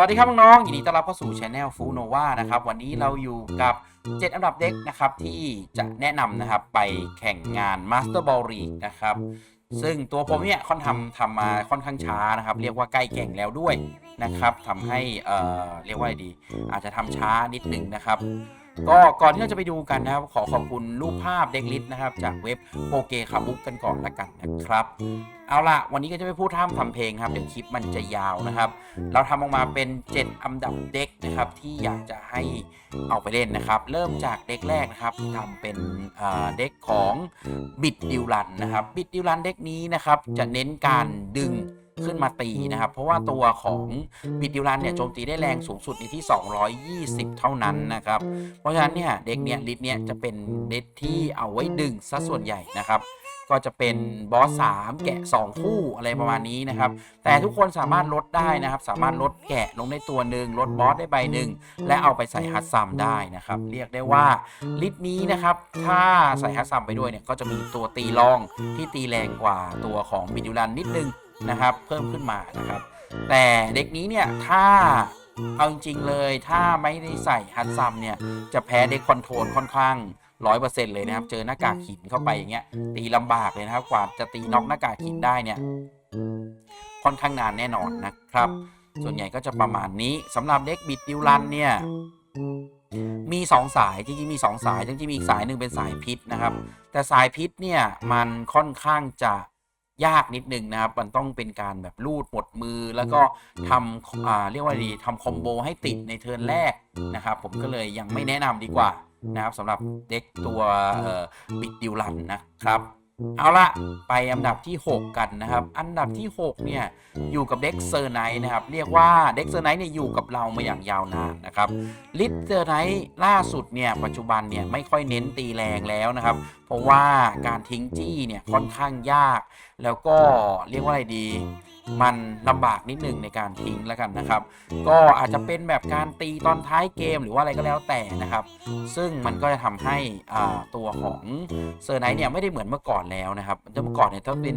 วัสดีครับน้องๆยินดีต้อนรับเข้าสู่ช anel ฟูโนวานะครับ วันนี้เราอยู่กับ 7 อันดับเด็กนะครับ ที่จะแนะนำนะครับไปแข่งงาน Master Ball League นะครับ ซึ่งตัวผมเนี่ยค่อนทำทำมาค่อนข้างช้านะครับ เรียกว่าใกล้แก่งแล้วด้วยนะครับทำให้เอ่อเรียกว่าอะไรดี อาจจะทำช้านิดนึงนะครับก็ก่อนที่เราจะไปดูกันนะครับ ขอขอบคุณรูปภาพเด็กลิสต์นะครับ จากเว็บโปเกคาบุกกันก่อนละกันนะครับ เอาล่ะวันนี้ก็จะไม่พูดท่ามทำเพลงครับเดี๋ยวคลิปมันจะยาวนะครับ เราทำออกมาเป็น 7 อันดับเด็กนะครับที่อยากจะให้เอาไปเล่นนะครับ เริ่มจากเด็กแรกนะครับทำเป็นเด็กของบิดดิวรันนะครับบิดดิวรันเด็กนี้นะครับจะเน้นการดึงขึ้นมาตีนะครับ เพราะว่าตัวของบิดดิวรันเนี่ยโจมตีได้แรงสูงสุดในที่ 220 เท่านั้นนะครับ เพราะฉะนั้นเนี่ยเด็กเนี่ยลิสต์เนี่ยจะเป็นเด็กที่เอาไว้ดึงซะส่วนใหญ่นะครับ ก็จะเป็นบอส3แกะ 2 คู่อะไรประมาณนี้นะครับ แต่ทุกคนสามารถลดได้นะครับ สามารถลดแกะลงได้ตัวหนึ่งลดบอสได้ใบหนึ่งและเอาไปใส่ฮัตซัมได้นะครับ เรียกได้ว่าลิสต์นี้นะครับ ถ้าใส่ฮัตซัมไปด้วยเนี่ยก็จะมีตัวตีรองที่ตีแรงกว่าตัวของบิดิวลันนิดนึงนะครับ เพิ่มขึ้นมานะครับ แต่เด็กนี้เนี่ยถ้าเอาจริงๆเลยถ้าไม่ได้ใส่ฮัตซัมเนี่ยจะแพ้เด็กคอนโทรลค่อนข้าง ร้อยเปอร์เซ็นต์เลยนะครับ เจอหน้ากากหินเข้าไปอย่างเงี้ย ตีลำบากเลยนะครับ กว่าจะตีน็อกหน้ากากหินได้เนี่ย ค่อนข้างนานแน่นอนนะครับ ส่วนใหญ่ก็จะประมาณนี้สำหรับเด็กบิดดิวลันเนี่ยมี 2 สายจริงๆมี 2 สายจริงๆมีอีกสายหนึ่งเป็นสายพิษนะครับ แต่สายพิษเนี่ยมันค่อนข้างจะยากนิดนึงนะครับ มันต้องเป็นการแบบลูดหมดมือแล้วก็ทำอ่าเรียกว่าดีทำคอมโบให้ติดในเทิร์นแรกนะครับ ผมก็เลยยังไม่แนะนำดีกว่า นะครับสำหรับเด็กตัวบิดดิวลันนะครับ เอาละไปอันดับที่ 6 กันนะครับ อันดับที่ 6 เนี่ย อยู่กับเด็กเซอร์ไนท์นะครับ เรียกว่าเด็กเซอร์ไนท์เนี่ยอยู่กับเรามาอย่างยาวนานนะครับลิทเซอร์ไนท์ล่าสุดเนี่ย ปัจจุบันเนี่ย ไม่ค่อยเน้นตีแรงแล้วนะครับ เพราะว่าการทิ้งจี้เนี่ยค่อนข้างยาก แล้วก็เรียกว่าอะไรดี มันลำบากนิดหนึ่งในการทิ้งแล้วกันนะครับ ก็อาจจะเป็นแบบการตีตอนท้ายเกมหรือว่าอะไรก็แล้วแต่นะครับ ซึ่งมันก็จะทำให้อ่าตัวของเซอร์ไนท์เนี่ยไม่ได้เหมือนเมื่อก่อนแล้วนะครับเมื่อก่อนเนี่ยถ้าเป็น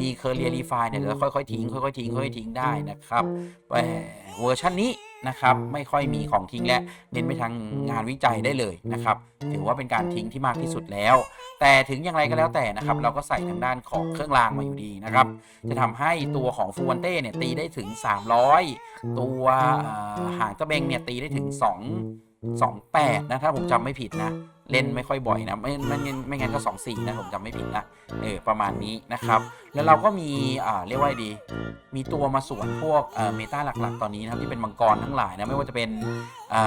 มีเคอร์เรียรีไฟเนี่ยจะค่อยๆทิ้งค่อยๆทิ้งค่อยๆทิ้งได้นะครับแต่เวอร์ชันนี้ นะครับไม่ค่อยมีของทิ้งและเน้นไปทางงานวิจัยได้เลยนะครับถือว่าเป็นการทิ้งที่มากที่สุดแล้ว แต่ถึงอย่างไรก็แล้วแต่นะครับเราก็ใส่ทางด้านของเครื่องรางมาอยู่ดีนะครับจะทำให้ตัวของฟูวันเต้เนี่ยตีได้ถึง 300 ตัวเอ่อหางตะเบงเนี่ยตีได้ถึง 2 28นะถ้าผมจำไม่ผิดนะ เล่นไม่ค่อยบ่อยนะไม่ไม่งั้นไม่งั้นก็24นะผมจำไม่ผิดนะเออประมาณนี้นะครับ แล้วเราก็มีอ่าเรียกว่าไงดี มีตัวมาสวนพวกเอ่อเมตาหลักๆ ตอนนี้นะครับที่เป็นมังกรทั้งหลายนะไม่ว่าจะเป็นอ่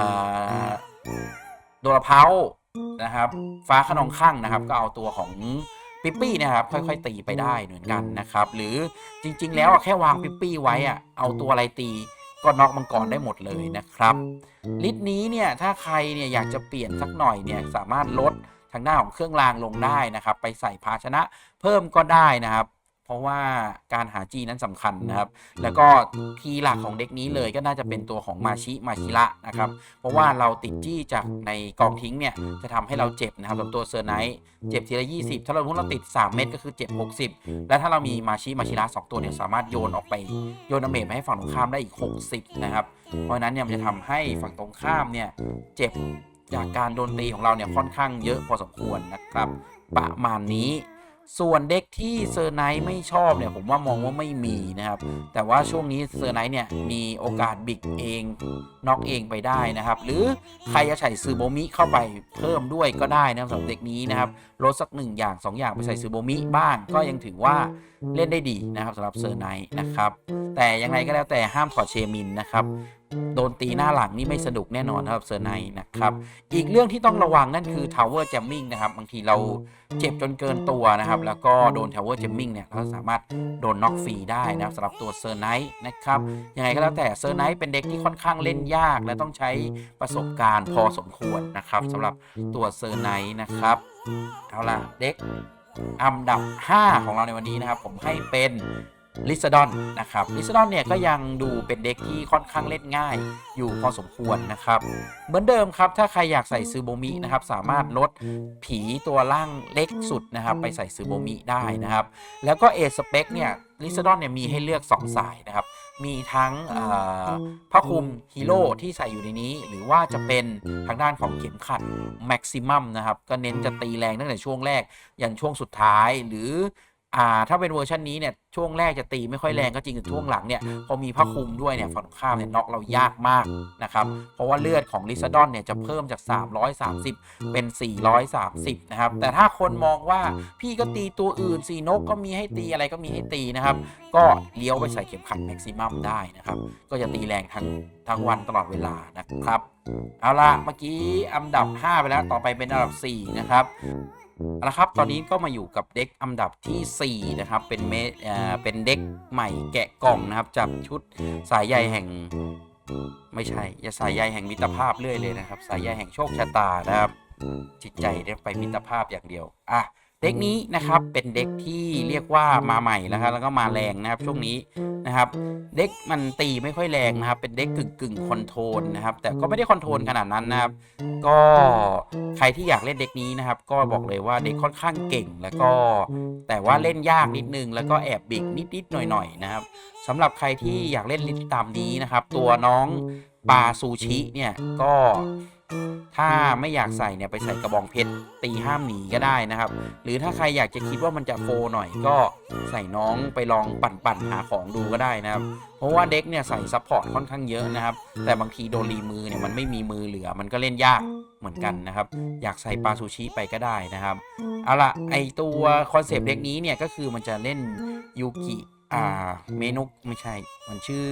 าโดราเพานะครับ ฟ้าขนองข้างนะครับ ก็เอาตัวของปิปปี้เนะครับค่อยๆ ตีไปได้เหมือนกันนะครับ หรือจริง ๆ แล้วอะแค่วางปิปปี้ไว้อะเอาตัวอะไรตี ก็น็อกมังกรได้หมดเลยนะครับ ลิสต์นี้เนี่ยถ้าใครเนี่ยอยากจะเปลี่ยนสักหน่อยเนี่ยสามารถลดทางหน้าของเครื่องรางลงได้นะครับ ไปใส่ภาชนะเพิ่มก็ได้นะครับเพ ราะว่าการหาจีนั้นสำคัญนะครับ แล้วก็คีย์หลักของเด็กนี้เลยก็น่าจะเป็นตัวของมาชิมาชิระนะครับ เพราะว่าเราติดจี้จากในกองทิ้งเนี่ยจะทำให้เราเจ็บนะครับสำหรับตัวเซอร์ไนท์เจ็บทีละ 20 ถ้าเราพูดเราติด 3 เม็ดก็คือเจ็บ 60 และถ้าเรามีมาชิมาชิระสองตัวเนี่ยสามารถโยนออกไปโยนอเมจไปให้ฝั่งตรงข้ามได้อีก 60 นะครับ เพราะฉะนั้นเนี่ยมันจะทำให้ฝั่งตรงข้ามเนี่ยเจ็บจากการโดนตีของเราเนี่ยค่อนข้างเยอะพอสมควรนะครับ ประมาณนี้ ส่วนเด็กที่เซอร์ไนท์ไม่ชอบเนี่ยผมว่ามองว่าไม่มีนะครับ แต่ว่าช่วงนี้เซอร์ไนท์เนี่ยมีโอกาสบิกเองน็อกเองไปได้นะครับ หรือใครจะใส่ซูโบมิเข้าไปเพิ่มด้วยก็ได้นะครับสำหรับเด็กนี้นะครับลดสักหนึ่งอย่างสองอย่างไปใส่ซูโบมิบ้างก็ยังถือว่าเล่นได้ดีนะครับสำหรับเซอร์ไนท์นะครับแต่ยังไงก็แล้วแต่ห้ามถอดเชมินนะครับ โดนตีหน้าหลังนี่ไม่สนุกแน่นอนนะครับเซอร์ไนท์นะครับ อีกเรื่องที่ต้องระวังนั่นคือ Tower Jamming นะครับ บางทีเราเจ็บจนเกินตัวนะครับ แล้วก็โดน Tower Jamming เนี่ยเราสามารถโดนน็อกฟรีได้นะครับสำหรับตัวเซอร์ไนท์นะครับยังไงก็แล้วแต่เซอร์ไนท์เป็นเด็กที่ค่อนข้างเล่นยาก และต้องใช้ประสบการณ์พอสมควรนะครับสำหรับตัวเซอร์ไนท์นะครับเอาล่ะเด็กอันดับ 5 ของเราในวันนี้นะครับ ผมให้เป็น ลิซาดอนนะครับลิซาดอนเนี่ยก็ยังดูเป็นเด็กที่ค่อนข้างเล่นง่ายอยู่พอสมควรนะครับ เหมือนเดิมครับ ถ้าใครอยากใส่ซูโบมินะครับสามารถลดผีตัวล่างเล็กสุดนะครับไปใส่ซูโบมิได้นะครับ แล้วก็เอสเปคเนี่ยลิซาดอนเนี่ยมีให้เลือก 2 สายนะครับ มีทั้งเอ่อผ้าคลุมฮีโร่ที่ใส่อยู่ในนี้ หรือว่าจะเป็นทางด้านของเข็มขัดแม็กซิมัมนะครับ ก็เน้นจะตีแรงตั้งแต่ช่วงแรก ยันช่วงสุดท้ายหรือ อ่าถ้าเป็นเวอร์ชันนี้เนี่ยช่วงแรกจะตีไม่ค่อยแรงก็จริงแต่ช่วงหลังเนี่ยพอมีผ้าคลุมด้วยเนี่ยฝั่งตรงข้ามเนี่ยน็อกเรายากมากนะครับเพราะว่าเลือดของลิซาดอนเนี่ยจะเพิ่มจาก 330 เป็น 430 นะครับ แต่ถ้าคนมองว่าพี่ก็ตีตัวอื่นสีนกก็มีให้ตีอะไรก็มีให้ตีนะครับ ก็เลี้ยวไปใส่เข็มขัดแม็กซิมัมได้นะครับ ก็จะตีแรงทั้งทั้งวันตลอดเวลานะครับ เอาละเมื่อกี้อันดับ 5 ไปแล้วต่อไปเป็นอันดับ 4 นะครับ เอาละครับ ตอนนี้ก็มาอยู่กับเด็กอันดับทีสี่4 นะครับ เป็นเมเอ่อเป็นเด็กใหม่แกะกล่องนะครับจากชุดสายใยแห่งไม่ใช่อย่าสายใยแห่งมิตรภาพเรื่อยเลยนะครับ สายใยแห่งโชคชะตานะครับ จิตใจได้ไปมิตรภาพอย่างเดียว อะ เด็กนี้นะครับเป็นเด็กที่เรียกว่ามาใหม่นะครับแล้วก็มาแรงนะครับช่วงนี้นะครับ เด็กมันตีไม่ค่อยแรงนะครับ เป็นเด็กกึ่งกึ่งคอนโทรลนะครับ แต่ก็ไม่ได้คอนโทรลขนาดนั้นนะครับ ก็ใครที่อยากเล่นเด็กนี้นะครับ ก็บอกเลยว่าเด็กค่อนข้างเก่ง แล้วก็แต่ว่าเล่นยากนิดนึง แล้วก็แอบบิกนิดๆหน่อยๆนะครับสำหรับใครที่อยากเล่นลิตตามนี้นะครับ ตัวน้องปาซูชิเนี่ยก็ ถ้าไม่อยากใส่เนี่ยไปใส่กระบองเพชรตีห้ามหนีก็ได้นะครับ หรือถ้าใครอยากจะคิดว่ามันจะโฟหน่อยก็ใส่น้องไปลองปั่นๆหาของดูก็ได้นะครับ เพราะว่าเด็กเนี่ยใส่ซัพพอร์ตค่อนข้างเยอะนะครับ แต่บางทีโดนรีมือเนี่ยมันไม่มีมือเหลือมันก็เล่นยากเหมือนกันนะครับ อยากใส่ปลาซูชิไปก็ได้นะครับ เอาละไอตัวคอนเซปต์เด็กนี้เนี่ยก็คือมันจะเล่นยูกิอ่าเมนุกไม่ใช่ มันชื่อ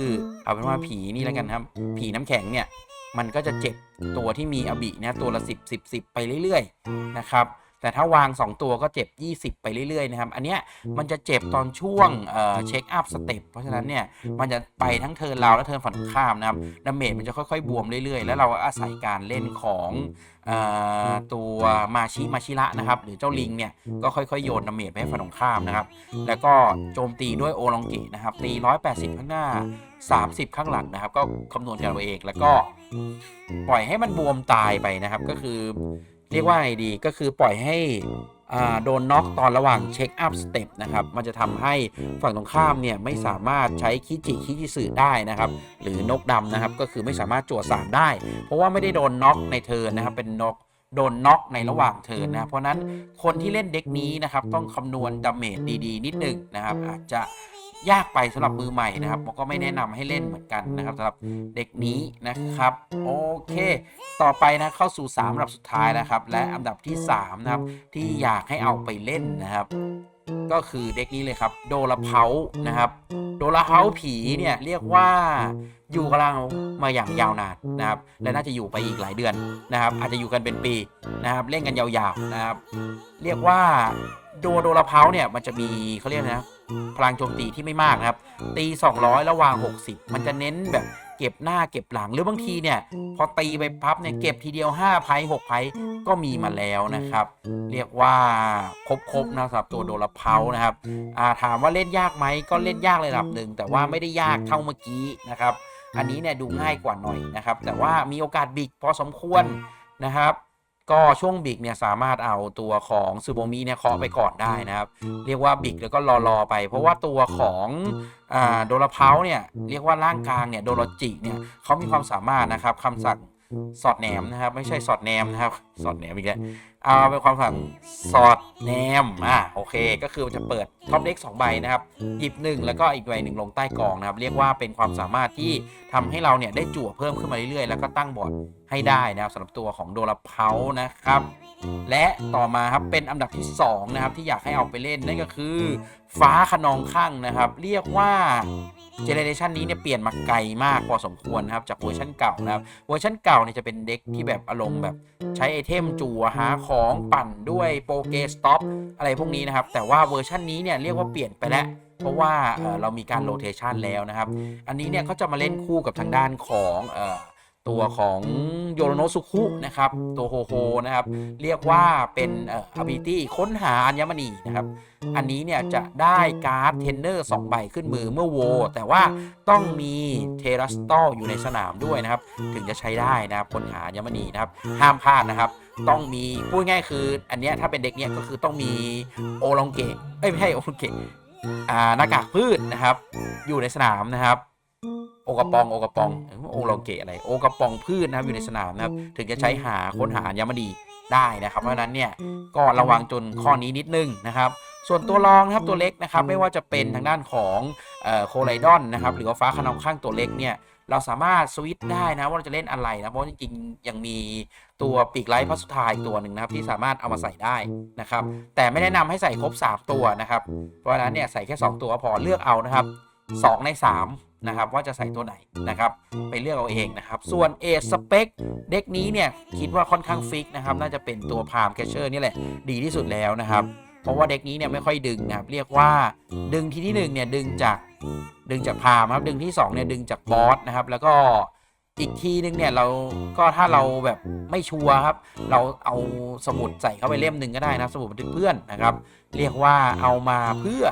เอาเป็นว่าผีนี่แล้วกันครับ ผีน้ำแข็งเนี่ย มันก็จะเจ็บตัวที่มีอบิเนี่ยตัวละ 10 10 10 ไปเรื่อยๆนะครับ แต่ถ้าวาง 2 ตัวก็เจ็บ 20 ไปเรื่อยๆนะครับ อันเนี้ยมันจะเจ็บตอนช่วงเอ่อเช็คอัพสเต็ปเพราะฉะนั้นเนี่ยมันจะไปทั้งเทิร์นเราและเทิร์นฝั่งตรงข้ามนะครับดาเมจมันจะค่อยๆ บวมเรื่อยๆ แล้วเราอาศัยการเล่นของเอ่อตัวมาชิมาชิระนะครับ หรือเจ้าลิงเนี่ยก็ค่อยๆ โยนดาเมจไปให้ฝั่งตรงข้ามนะครับ แล้วก็โจมตีด้วยโอลองเกะนะครับตี 180 ข้างหน้า 30 ข้างหลังนะครับ ก็คำนวณกันเอาเองแล้วก็ปล่อยให้มันบวมตายไปนะครับก็คือ เรียกว่าไงดีก็คือปล่อยให้อ่าโดนน็อกตอนระหว่างเช็คอัพสเต็ปนะครับ มันจะทำให้ฝั่งตรงข้ามเนี่ยไม่สามารถใช้คิจิคิจิสึได้นะครับ หรือนกดำนะครับ ก็คือไม่สามารถจั่วสามได้ เพราะว่าไม่ได้โดนน็อกในเทิร์นนะครับ เป็นนกโดนน็อกในระหว่างเทิร์นนะ เพราะฉะนั้นคนที่เล่นเด็กนี้นะครับ ต้องคำนวณดาเมจดี ๆ นิดหนึ่งนะครับ อาจจะ ยากไปสำหรับมือใหม่นะครับผมก็ไม่แนะนำให้เล่นเหมือนกันนะครับสำหรับเด็กนี้นะครับโอเค ต่อไปนะเข้าสู่3อันดับสุดท้ายนะครับ และอันดับที่3นะครับที่อยากให้เอาไปเล่นนะครับก็คือเด็กนี้เลยครับ โดราเพานะครับ โดราเพาผีเนี่ยเรียกว่าอยู่กับเรามาอย่างยาวนานนะครับ และน่าจะอยู่ไปอีกหลายเดือนนะครับ อาจจะอยู่กันเป็นปีนะครับ เล่นกันยาวๆนะครับ เรียกว่าโดโดราเพาเนี่ยมันจะมีเขาเรียกนะ พลังโจมตีที่ไม่มากนะครับ ตี 200แล้ววาง 60 มันจะเน้นแบบเก็บหน้าเก็บหลังหรือบางทีเนี่ย พอตีไปพับเนี่ยเก็บทีเดียว5ไพ่6ไพ่ก็มีมาแล้วนะครับ เรียกว่าครบๆนะสำหรับตัวโดราเพานะครับาถามว่าเล่นยากไหมก็เล่นยากระดับหนึ่งแต่ว่าไม่ได้ยากเท่าเมื่อกี้นะครับ อันนี้เนี่ยดูง่ายกว่าหน่อยนะครับ แต่ว่ามีโอกาสบิกพอสมควรนะครับ ก็ช่วงบิกเนี่ยสามารถเอาตัวของซูโบมิเนี่ยเคาะไปก่อนได้นะครับ เรียกว่าบิกแล้วก็รอรอๆไป เพราะว่าตัวของอ่าโดราเพาเนี่ยเรียกว่าร่างกลางเนี่ยโดโรจิเนี่ยเขามีความสามารถนะครับคำสั่งสอดแหนมนะครับ ไม่ใช่สอดแนมนะครับ สอดแหนมอีกแล้วเอาเป็นความสั่งสอดแนมอะโอเค ก็คือจะเปิดท็อปเด็กสองใบนะครับหยิบหนึ่งแล้วก็อีกใบหนึ่งลงใต้กองนะครับ เรียกว่าเป็นความสามารถที่ทำให้เราเนี่ยได้จั่วเพิ่มขึ้นมาเรื่อยๆ แล้วก็ตั้งบอร์ด ให้ได้นะครับสำหรับตัวของโดราเพานะครับ และต่อมาครับเป็นอันดับที่ 2 นะครับ ที่อยากให้เอาไปเล่นนั่นก็คือ ฟ้าขนองข้างนะครับ เรียกว่าเจเนเรชันนี้เนี่ยเปลี่ยนมาไกลมากพอสมควรนะครับ จากเวอร์ชันเก่านะครับ เวอร์ชันเก่าเนี่ยจะเป็นเด็กที่แบบอารมณ์แบบใช้ไอเทมจั่วหาของปั่นด้วยโปเกสต็อปอะไรพวกนี้นะครับ แต่ว่าเวอร์ชันนี้เนี่ยเรียกว่าเปลี่ยนไปแล้วเพราะว่าเออเรามีการโรเทชันแล้วนะครับ อันนี้เนี่ยเขาจะมาเล่นคู่กับทางด้านของ ตัวของโยโรโนสุคุนะครับตัวโฮโฮนะครับเรียกว่าเป็นเอ่อ ability ค้นหาอัญมณีนะครับอันนี้เนี่ยจะได้การ์ดเทนเนอร์2ใบขึ้นมือเมื่อโว แต่ว่าต้องมีเทรัสตอลอยู่ในสนามด้วยนะครับ ถึงจะใช้ได้นะครับค้นหาอัญมณีนะครับห้ามพลาดนะครับต้องมีพูดง่ายคือ อันเนี้ยถ้าเป็นเด็กเนี่ยก็คือต้องมีโอลองเกะเอ้ยไม่ใช่โอลองเกะอ่าหน้ากากพืชนะครับ อยู่ในสนามนะครับ โอกระปองโอกระปองเอ้ยโอลองเกะอะไรโอกระปองพืชนะครับอยู่ในสนามนะครับถึงจะใช้หาค้นหาอัญมณีได้นะครับ เพราะฉะนั้นเนี่ยก็ระวังจนข้อนี้นิดนึงนะครับส่วนตัวรองนะครับตัวเล็กนะครับไม่ว่าจะเป็นทางด้านของโคไลดอนนะครับหรือว่าฟ้าขนองข้างตัวเล็กเนี่ยเราสามารถสวิตช์ได้นะว่าเราจะเล่นอะไรนะเพราะจริงๆยังมีตัวปีกไลท์พัสสุดท้ายตัวหนึ่งนะครับที่สามารถเอามาใส่ได้นะครับแต่ไม่แนะนำให้ใส่ครบ 3 ตัวนะครับเพราะฉะนั้นเนี่ยใส่แค่ 2 ตัวพอเลือกเอานะครับ 2 ใน 3 นะครับว่าจะใส่ตัวไหนนะครับไปเลือกเอาเองนะครับส่วนเอสเปคเด็กนี้เนี่ยคิดว่าค่อนข้างฟิกนะครับน่าจะเป็นตัวพามแคชเชอร์นี่แหละดีที่สุดแล้วนะครับเพราะว่าเด็กนี้เนี่ยไม่ค่อยดึงนะครับเรียกว่าดึงทีที่หนึ่งเนี่ยดึงจากดึงจากพามครับดึงที่สองเนี่ยดึงจากบอสนะครับแล้วก็อีกทีนึงเนี่ยเราก็ถ้าเราแบบไม่ชัวร์ครับ เราเอาสมุดใส่เข้าไปเล่มหนึ่งก็ได้นะสมุดบันทึกเพื่อนนะครับ เรียกว่าเอามาเพื่อ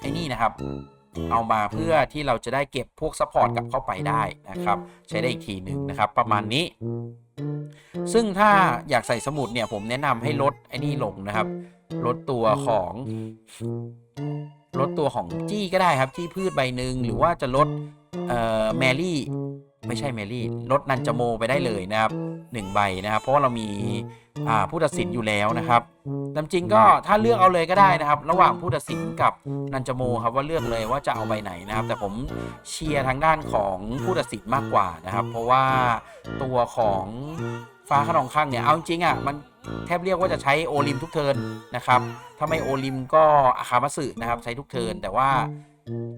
ไอ้นี่นะครับ เอามาเพื่อที่เราจะได้เก็บพวกซัพพอร์ตกลับเข้าไปได้นะครับ ใช้ได้อีกทีหนึ่งนะครับ ประมาณนี้ ซึ่งถ้าอยากใส่สมุดเนี่ยผมแนะนำให้ลดไอ้นี่ลงนะครับ ลดตัวของลดตัวของจี้ก็ได้ครับ จี้พืชใบหนึ่งหรือว่าจะลดเอ่อแมรี่ ไม่ใช่แมรี่ลดนันจโมไปได้เลยนะครับหนึ่งใบนะครับ เพราะว่าเรามีอ่าผู้ตัดสินอยู่แล้วนะครับตามจริงก็ถ้าเลือกเอาเลยก็ได้นะครับ ระหว่างผู้ตัดสินกับนันจโมครับว่าเลือกเลยว่าจะเอาใบไหนนะครับ แต่ผมเชียร์ทางด้านของผู้ตัดสินมากกว่านะครับ เพราะว่าตัวของฟ้าขนองข้างเนี่ยเอาจริงๆอะมันแทบเรียกว่าจะใช้โอลิมทุกเทิร์นนะครับ ถ้าไม่โอลิมก็อาคามัสึนะครับใช้ทุกเทิร์นแต่ว่า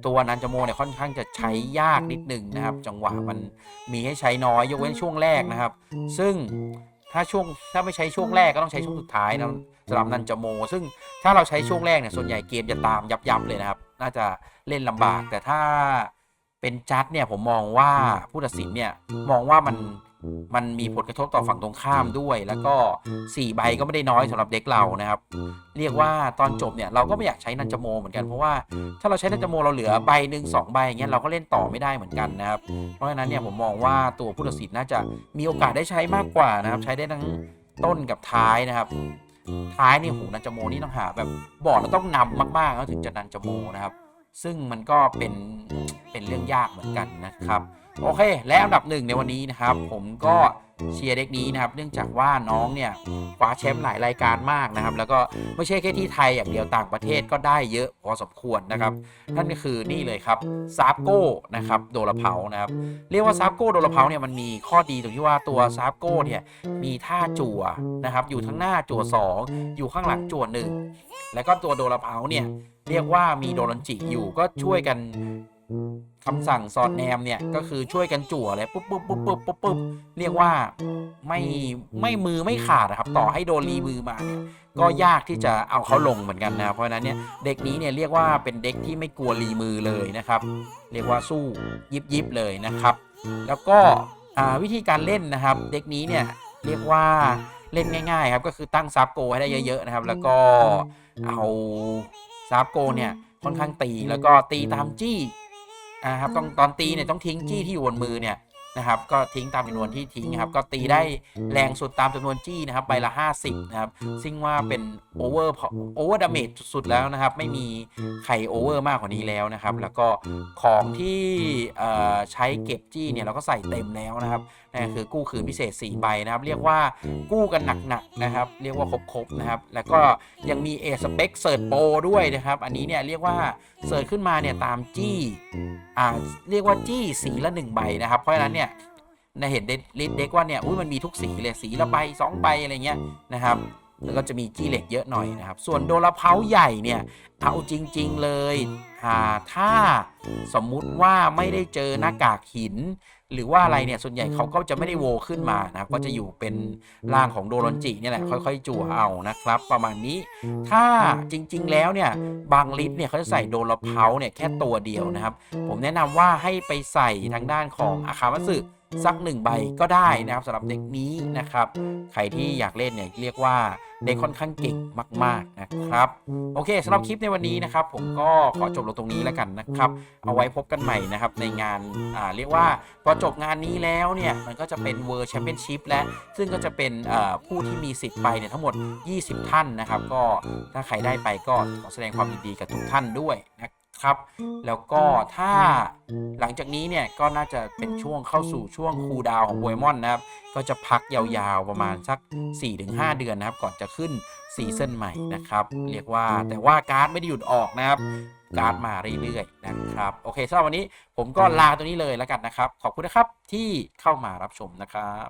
ตัวนันจโมเนี่ยค่อนข้างจะใช้ยากนิดหนึ่งนะครับ จังหวะมันมีให้ใช้น้อยยกเว้นช่วงแรกนะครับ ซึ่งถ้าช่วงถ้าไม่ใช้ช่วงแรกก็ต้องใช้ช่วงสุดท้ายนะสำหรับนันจโม ซึ่งถ้าเราใช้ช่วงแรกเนี่ยส่วนใหญ่เกมจะตามยับยับๆเลยนะครับ น่าจะเล่นลำบากแต่ถ้าเป็นจัดเนี่ยผมมองว่าผู้ตัดสินเนี่ยมองว่ามัน มันมีผลกระทบต่อฝั่งตรงข้ามด้วย แล้วก็ 4 ใบก็ไม่ได้น้อยสำหรับเด็กเรานะครับ เรียกว่าตอนจบเนี่ยเราก็ไม่อยากใช้นันจโมเหมือนกันเพราะว่าถ้าเราใช้นันจโมเราเหลือใบหนึ่งสองใบอย่างเงี้ยเราก็เล่นต่อไม่ได้เหมือนกันนะครับ เพราะฉะนั้นเนี่ยผมมองว่าตัวผู้ตัดสินน่าจะมีโอกาสได้ใช้มากกว่านะครับ ใช้ได้ทั้งต้นกับท้ายนะครับ ท้ายนี่หูนันจโมนี่ต้องหาแบบบอร์ดเราต้องนำมากๆแล้วถึงจะนันจโมนะครับ ซึ่งมันก็เป็นเป็นเรื่องยากเหมือนกันนะครับ โอเค และอันดับหนึ่งในวันนี้นะครับ ผมก็เชียร์เด็กนี้นะครับ เนื่องจากว่าน้องเนี่ยคว้าแชมป์หลายรายการมากนะครับ แล้วก็ไม่ใช่แค่ที่ไทยอย่างเดียวต่างประเทศก็ได้เยอะพอสมควรนะครับ นั่นก็คือนี่เลยครับซาบโก้นะครับโดลาเพานะครับ เรียกว่าซาบโก้โดลาเพาเนี่ยมันมีข้อดีตรงที่ว่าตัวซาบโก้เนี่ยมีท่าจั่วนะครับ อยู่ทั้งหน้าจั่วสองอยู่ข้างหลังจั่วหนึ่งแล้วก็ตัวโดลาเพาเนี่ยเรียกว่ามีโดรันจิอยู่ก็ช่วยกัน คำสั่งสอดแนมเนี่ยก็คือช่วยกันจั่วเลยปุ๊บปุ๊บปุ๊บปุ๊บปุ๊บปุ๊บเรียกว่าไม่ไม่มือไม่ขาดนะครับ ต่อให้โดนรีมือมาเนี่ยก็ยากที่จะเอาเขาลงเหมือนกันนะเพราะฉะนั้นเนี่ยเด็กนี้เนี่ยเรียกว่าเป็นเด็กที่ไม่กลัวรีมือเลยนะครับ เรียกว่าสู้ยิบยิบเลยนะครับ แล้วก็วิธีการเล่นนะครับ เด็กนี้เนี่ยเรียกว่าเล่นง่ายๆครับก็คือตั้งซับโกให้ได้เยอะๆนะครับ แล้วก็เอาซับโกเนี่ยค่อนข้างตีแล้วก็ตีตามจี้ นะครับต้องตอนตีเนี่ยต้องทิ้งจี้ที่อยู่บนมือเนี่ยนะครับก็ทิ้งตามจำนวนที่ทิ้งนะครับก็ตีได้แรงสุดตามจำนวนจี้นะครับใบละ 50นะครับซึ่งว่าเป็นโอเวอร์โอเวอร์ดาเมจสุดๆแล้วนะครับ ไม่มีใครโอเวอร์มากกว่านี้แล้วนะครับ แล้วก็ของที่เอ่อใช้เก็บจี้เนี่ยเราก็ใส่เต็มแล้วนะครับ นั่นคือกู้คืนพิเศษ 4 ใบนะครับ เรียกว่ากู้กันหนักๆนะครับ เรียกว่าครบๆนะครับ แล้วก็ยังมีเอสเปคเซิร์ชโปด้วยนะครับ อันนี้เนี่ยเรียกว่าเสิร์ชขึ้นมาเนี่ยตามจี้อ่าเรียกว่าจี้สีละหนึ่งใบนะครับ เพราะฉะนั้นเนี่ยในเห็นเด็กเด็กว่าเนี่ยอุ้ยมันมีทุกสีเลยสีละใบสองใบอะไรเงี้ยนะครับ แล้วก็จะมีจี้เหล็กเยอะหน่อยนะครับ ส่วนโดลาเพาใหญ่เนี่ย เอาจริง ๆเลยอ่าถ้าสมมุติว่าไม่ได้เจอหน้ากากหิน หรือว่าอะไรเนี่ย ส่วนใหญ่เขาก็จะไม่ได้โวขึ้นมานะครับ ก็จะอยู่เป็นร่างของโดรอนจิเนี่ยแหละ ค่อยๆ จั่วเอานะครับ ประมาณนี้ ถ้าจริงๆแล้วเนี่ย บางลิสต์เนี่ยเขาจะใส่โดลาเพาเนี่ยแค่ตัวเดียวนะครับ ผมแนะนำว่าให้ไปใส่ทางด้านของอาคามัสึ สักหนึ่งใบก็ได้นะครับสำหรับเด็กนี้นะครับ ใครที่อยากเล่นเนี่ยเรียกว่าเด็กค่อนข้างเก่งมาก ๆนะครับ โอเคสำหรับคลิปในวันนี้นะครับ ผมก็ขอจบลงตรงนี้แล้วกันนะครับ เอาไว้พบกันใหม่นะครับในงานอ่าเรียกว่าพอจบงานนี้แล้วเนี่ยมันก็จะเป็นเวอร์แชมเปี้ยนชิพและซึ่งก็จะเป็นผู้ที่มีสิทธิ์ไปเนี่ยทั้งหมด 20 ท่านนะครับ ก็ถ้าใครได้ไปก็ขอแสดงความยินดีกับทุกท่านด้วยนะครับ แล้วก็ถ้าหลังจากนี้เนี่ยก็น่าจะเป็นช่วงเข้าสู่ช่วงคูลดาวน์ของโปเกมอนนะครับ ก็จะพักยาวๆประมาณสัก 4-5 เดือนนะครับ ก่อนจะขึ้นซีซั่นใหม่นะครับ เรียกว่าแต่ว่าการ์ดไม่ได้หยุดออกนะครับ การ์ดมาเรื่อยๆนะครับ โอเคสำหรับวันนี้ผมก็ลาตัวนี้เลยแล้วกันนะครับ ขอบคุณนะครับที่เข้ามารับชมนะครับ